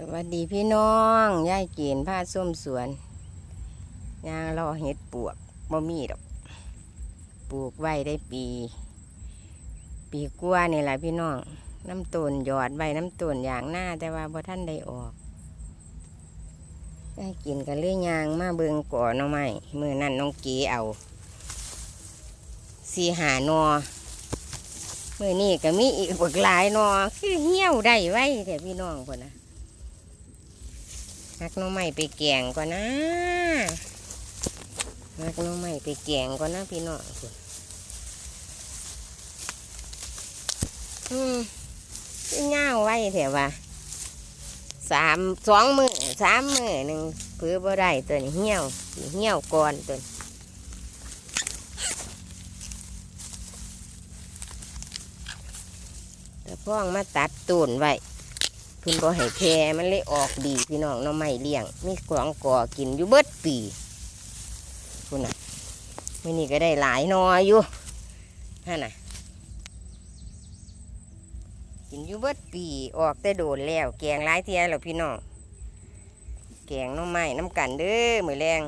สวัสดีพี่น้องยายเกณฑ์ผ้าส้มสวนยางรอเห็ดปวกบ่มีดอก ปลูกไว้ได้ปี ปีกว่านี่แหละพี่น้อง น้ำต้นหยอดใบน้ำต้นอย่างหน้าแต่ว่าบ่ท่านได้ออกยายกินกันเรื่อยยางมาเบิงก่อนเอาไหมมือนั่นน้องเก๋เอาสีหานอมือนี่ก็มีอีกบกหลายนอคือเหี้ยวได้ไว้แต่พี่น้องคนนะ หักน้องใหม่ไปแกงก่อนนะหักน้องใหม่ไปแกงก่อนนะพี่น้องพุ่นอืมเงาไว้แถวว่าสามสองมือสามมือหนึ่งเพื่อบ่ได้ตัวนี้เหี่ยวเหี่ยวก่อนตัวแต่พ่องมาตัดตูนไว้ พิ่นบ่ให้แพรมันเลยออกดีพี่น้องน้องไม่เลี้ยง มีกวางก่อกินอยู่เบิดปีคุณน่ะมื้อนี้ก็ได้หลายหนออยู่ฮะน่ะ กินอยู่เบิดปีออกแต่โดนแล้ว แกงหลายเทียแล้วพี่น้องแกงน้องไม้น้ำกันเด้อมือแรง